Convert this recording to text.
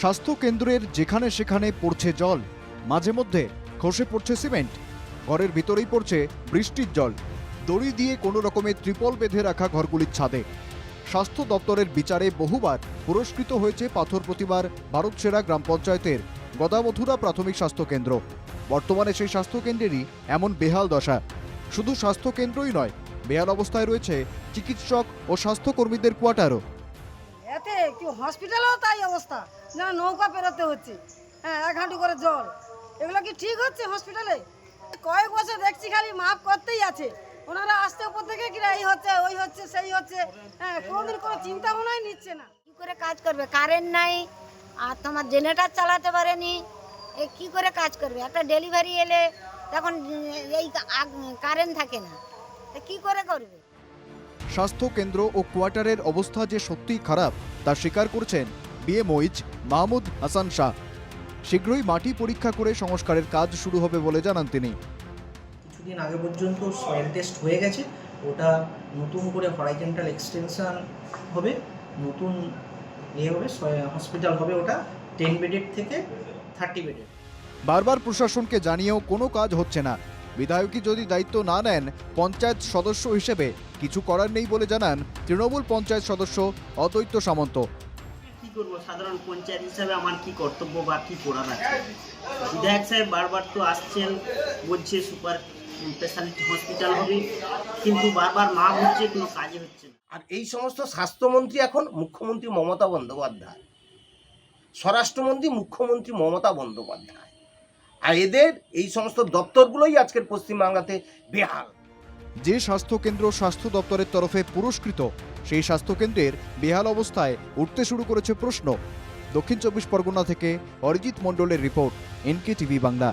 স্বাস্থ্য কেন্দ্রের যেখানে সেখানে পড়ছে জল, মাঝে মধ্যে খসে পড়ছে সিমেন্ট, ঘরের ভিতরেই পড়ছে বৃষ্টির জল। দড়ি দিয়ে কোনো রকমের ত্রিপল বেঁধে রাখা ঘরগুলির ছাদে। স্বাস্থ্য দপ্তরের বিচারে বহুবার পুরস্কৃত হয়েছে পাথর প্রতিবার ভারত সেরা গ্রাম পঞ্চায়েতের গদামথুরা প্রাথমিক স্বাস্থ্য কেন্দ্র বর্তমানে সেই স্বাস্থ্য কেন্দ্রেরই এমন বেহাল দশা। শুধু স্বাস্থ্য কেন্দ্রই নয়, বেহাল অবস্থায় রয়েছে চিকিৎসক ও স্বাস্থ্যকর্মীদের কোয়ার্টারও। কি হসপিটালেও তাই অবস্থা। যেন নৌকা পেরোতে হচ্ছে। হ্যাঁ এক হাঁটু করে জল। এগুলো কি ঠিক হচ্ছে হসপিটালে কয়েক বছর দেখছি খালি মাপ করতেই আছে। ওনারা আসতে উপর থেকে কিনা এই হচ্ছে, ওই হচ্ছে, সেই হচ্ছে। হ্যাঁ কোনোদিন কোনো চিন্তা ভাবনাই নিচ্ছে না। কি করে কাজ করবে? কারেন্ট নাই, আর তোমার জেনারেটর চালাতে পারেনি। এ কি করে কাজ করবে? একটা ডেলিভারি এলে তখন এই কারেন্ট থাকে না। তা কি করে করবে? স্বাস্থ্য কেন্দ্র ও কোয়ার্টারের অবস্থা যে সত্যিই খারাপ তা স্বীকার করছেন বিএমওইচ মাহমুদ হাসান শাহ। শীঘ্রই মাটি পরীক্ষা করে সংস্কারের কাজ শুরু হবে বলে জানান তিনি। কিছুদিন আগে পর্যন্ত সয়েল টেস্ট হয়ে গেছে ওটা নতুন করে হরাইজেন্টাল এক্সটেনশন হবে নতুন ইয়ে হবে হসপিটাল হবে ওটা টেন বেডের থেকে থার্টি বেডের বারবার প্রশাসনকে জানিয়েও কোনো কাজ হচ্ছে না। বিধায়কই যদি দায়িত্ব না নেন পঞ্চায়েত সদস্য হিসেবে কিছু করার নেই বলে জানান তৃণমূল পঞ্চায়েত সদস্য অদ্বৈত সামন্ত। কি করব? সাধারণ পঞ্চায়েত হিসাবে আমার কি কর্তব্য বা কি করার আছে বিধায়ক সাহেব বারবার তো আসছেন বলছে সুপার স্পেশালিটি হসপিটাল হবে কিন্তু বারবার মা হচ্ছে কোনো কাজে হচ্ছে না। আর এই সমস্ত স্বাস্থ্যমন্ত্রী এখন মুখ্যমন্ত্রী মমতা বন্দ্যোপাধ্যায়। স্বরাষ্ট্রমন্ত্রী মুখ্যমন্ত্রী মমতা বন্দ্যোপাধ্যায়। আর এদের এই সমস্ত দপ্তরগুলোই আজকের পশ্চিমবাংলাতে বেহাল। যে স্বাস্থ্যকেন্দ্র স্বাস্থ্য দপ্তরের তরফে পুরস্কৃত, সেই স্বাস্থ্যকেন্দ্রের বেহাল অবস্থায় উঠতে শুরু করেছে প্রশ্ন। দক্ষিণ চব্বিশ পরগনা থেকে অরিজিৎ মণ্ডলের রিপোর্ট এনকে টিভি বাংলা।